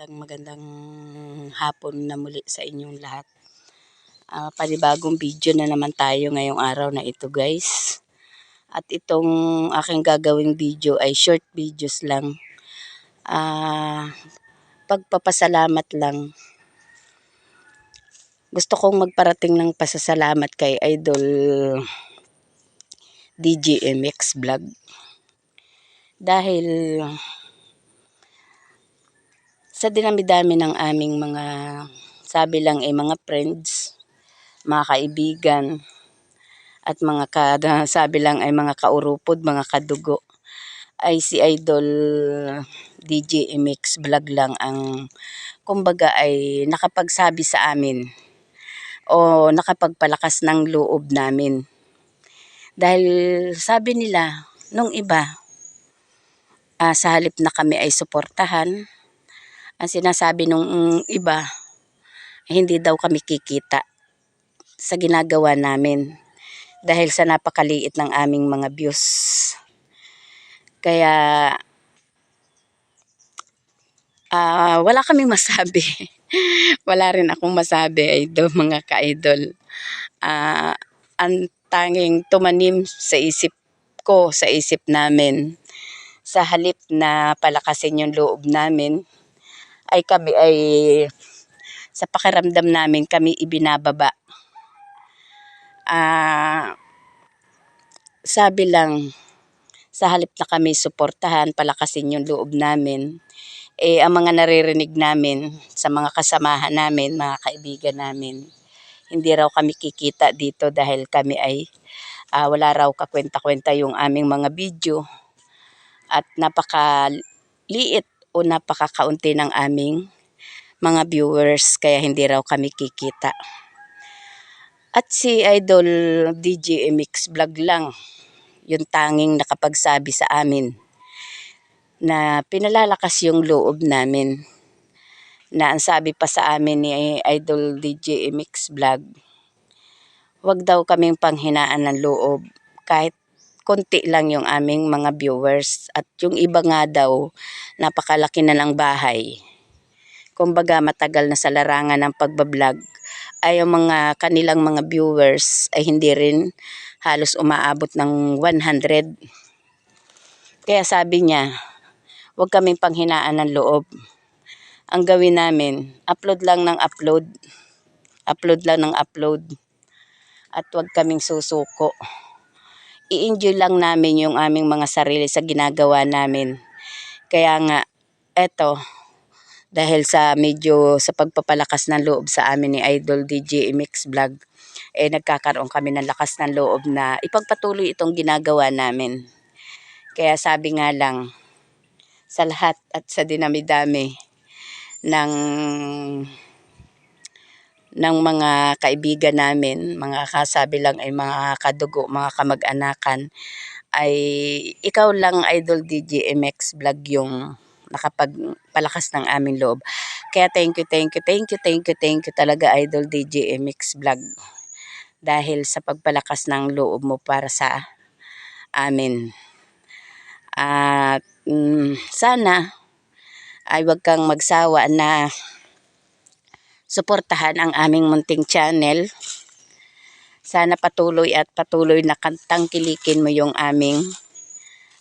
Magandang magandang hapon na muli sa inyong lahat. Ah, panibagong video na naman tayo ngayong araw na ito guys. At itong aking gagawing video ay short videos lang. Ah, pagpapasalamat lang. Gusto kong magparating ng pasasalamat kay Idol DJMX Vlog. Dahil sa dinami-dami ng aming mga sabi lang ay mga friends, mga kaibigan, at mga kada, sabi lang ay mga kaurupod, mga kadugo, ay si Idol DJ MX Vlog lang ang kumbaga ay nakapagsabi sa amin o nakapagpalakas ng loob namin. Dahil sabi nila, nung iba, ah, sa halip na kami ay suportahan, ang sinasabi nung iba, hindi daw kami kikita sa ginagawa namin dahil sa napakaliit ng aming mga views. Kaya ah wala kaming masabi. wala rin akong masabi, idol, mga ka-idol. Ah, ang tanging tumanim sa isip ko, sa isip namin, sa halip na palakasin yung loob namin, ay kami ay sa pakiramdam namin kami ibinababa. Ah, sabi lang sa halip na kami suportahan, palakasin yung loob namin, eh ang mga naririnig namin sa mga kasamahan namin, mga kaibigan namin, hindi raw kami kikita dito dahil kami ay uh, wala raw kakwenta-kwenta yung aming mga video at napakaliit o napakakaunti ng aming mga viewers kaya hindi raw kami kikita. At si Idol DJ MX Vlog lang yung tanging nakapagsabi sa amin na pinalalakas yung loob namin. Na ang sabi pa sa amin ni Idol DJ MX Vlog, wag daw kaming panghinaan ng loob kahit konti lang yung aming mga viewers at yung iba nga daw napakalaki na ng bahay. Kumbaga matagal na sa larangan ng pagbablog ay yung mga kanilang mga viewers ay hindi rin halos umaabot ng 100. Kaya sabi niya, huwag kaming panghinaan ng loob. Ang gawin namin, upload lang ng upload. Upload lang ng upload. At huwag kaming susuko i-enjoy lang namin yung aming mga sarili sa ginagawa namin. Kaya nga, eto, dahil sa medyo sa pagpapalakas ng loob sa amin ni Idol DJ MX Vlog, eh nagkakaroon kami ng lakas ng loob na ipagpatuloy itong ginagawa namin. Kaya sabi nga lang, sa lahat at sa dinami-dami ng ng mga kaibigan namin, mga kasabi lang ay mga kadugo, mga kamag-anakan, ay ikaw lang Idol DJ MX vlog yung nakapagpalakas ng aming loob. Kaya thank you, thank you, thank you, thank you, thank you talaga Idol DJ MX vlog. Dahil sa pagpalakas ng loob mo para sa amin. At mm, sana ay wag kang magsawa na suportahan ang aming munting channel. Sana patuloy at patuloy na kantang kilikin mo yung aming